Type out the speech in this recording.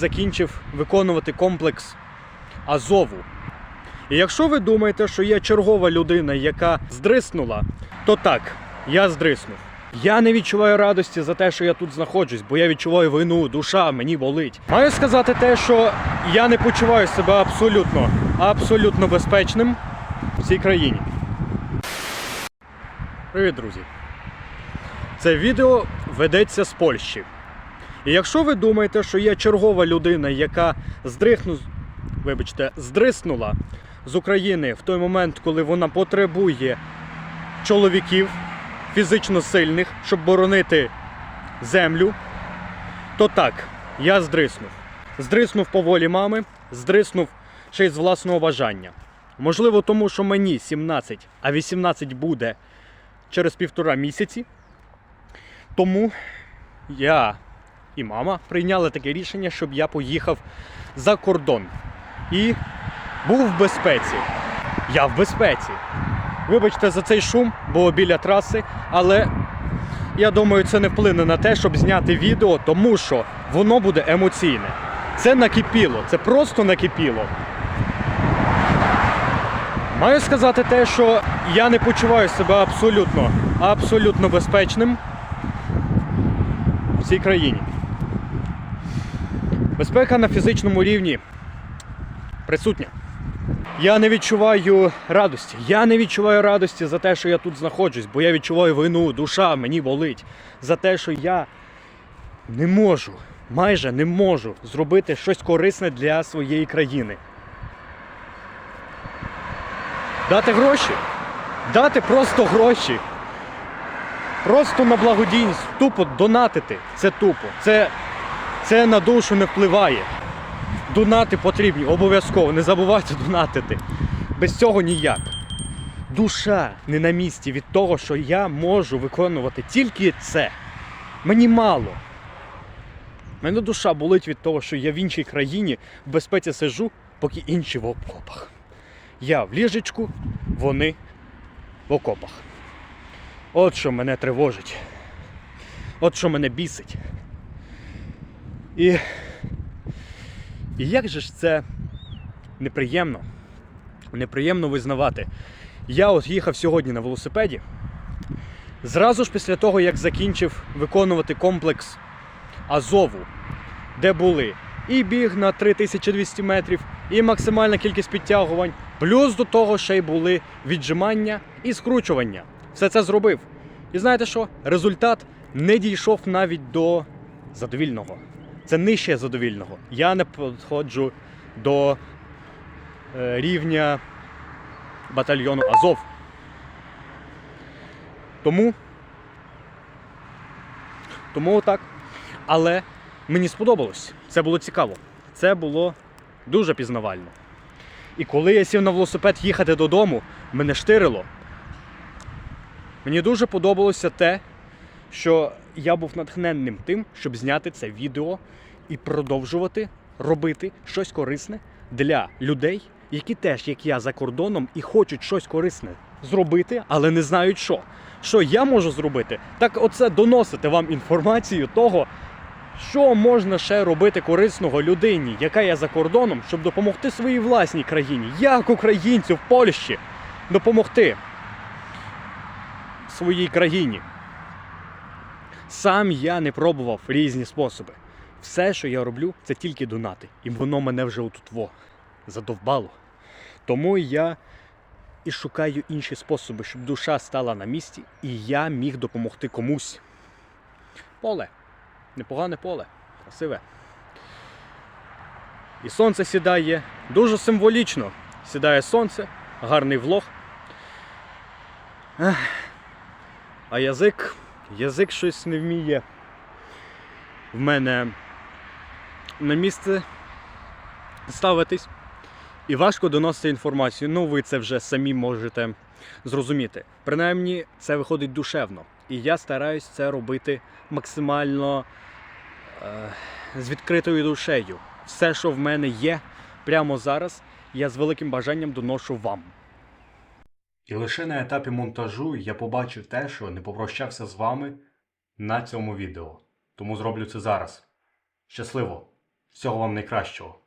закінчив виконувати комплекс Азову. І якщо ви думаєте, що є чергова людина, яка здриснула, то так, я здриснув. Я не відчуваю радості за те, що я тут знаходжусь, бо я відчуваю вину, душа мені болить. Маю сказати те, що я не почуваю себе абсолютно, абсолютно безпечним в цій країні. Привіт, друзі! Це відео ведеться з Польщі. І якщо ви думаєте, що є чергова людина, яка здрихну, вибачте, здриснула з України в той момент, коли вона потребує чоловіків фізично сильних, щоб боронити землю, то так, я здриснув. Здриснув по волі мами, здриснув ще й з власного бажання. Можливо, тому що мені 17, а 18 буде через півтора місяці. Тому я і мама прийняли таке рішення, щоб я поїхав за кордон і був в безпеці. Я в безпеці. Вибачте за цей шум, бо біля траси, але я думаю, це не вплине на те, щоб зняти відео, тому що воно буде емоційне. Це накипіло, це просто накипіло. Маю сказати те, що я не почуваю себе абсолютно, абсолютно безпечним в цій країні. Безпека на фізичному рівні присутня. Я не відчуваю радості. Я не відчуваю радості за те, що я тут знаходжусь, бо я відчуваю вину, душа мені болить за те, що я не можу, майже не можу зробити щось корисне для своєї країни. Дати гроші, дати просто гроші. Просто на благодійність, тупо донатити. Це тупо. Це, це на душу не впливає. Донати потрібні, обов'язково. Не забувайте донатити. Без цього ніяк. Душа не на місці від того, що я можу виконувати тільки це. Мені мало. Мене душа болить від того, що я в іншій країні в безпеці сижу, поки інші в окопах. Я в ліжечку, вони в окопах. От що мене тривожить. От що мене бісить. І, і як же ж це неприємно, неприємно визнавати. Я от їхав сьогодні на велосипеді. Зразу ж після того, як закінчив виконувати комплекс Азову, де були і біг на 3200 метрів, і максимальна кількість підтягувань, плюс до того ще й були віджимання і скручування. Все це зробив. І знаєте що? Результат не дійшов навіть до задовільного. Це нижче задовільного. Я не підходжу до е, рівня батальйону Азов. Тому. Тому так. Але мені сподобалось. Це було цікаво. Це було дуже пізнавально. І коли я сів на велосипед їхати додому, мене штирило. Мені дуже подобалося те, що я був натхненним тим, щоб зняти це відео і продовжувати робити щось корисне для людей, які теж, як я, за кордоном і хочуть щось корисне зробити, але не знають що. Що я можу зробити? Так оце доносити вам інформацію того, що можна ще робити корисного людині, яка є за кордоном, щоб допомогти своїй власній країні, як українцю в Польщі допомогти своїй країні. Сам я не пробував різні способи. Все, що я роблю, це тільки донати. І воно мене вже отут во задовбало. Тому я і шукаю інші способи, щоб душа стала на місці, і я міг допомогти комусь. Поле. Непогане поле. Красиве. І сонце сідає дуже символічно. Сідає сонце, гарний влог. А язик, язик щось не вміє в мене на місце ставитись. І важко доносити інформацію. Ну, ви це вже самі можете зрозуміти. Принаймні, це виходить душевно. І я стараюсь це робити максимально е, з відкритою душею. Все, що в мене є прямо зараз, я з великим бажанням доношу вам. І лише на етапі монтажу я побачив те, що не попрощався з вами на цьому відео. Тому зроблю це зараз. Щасливо! Всього вам найкращого.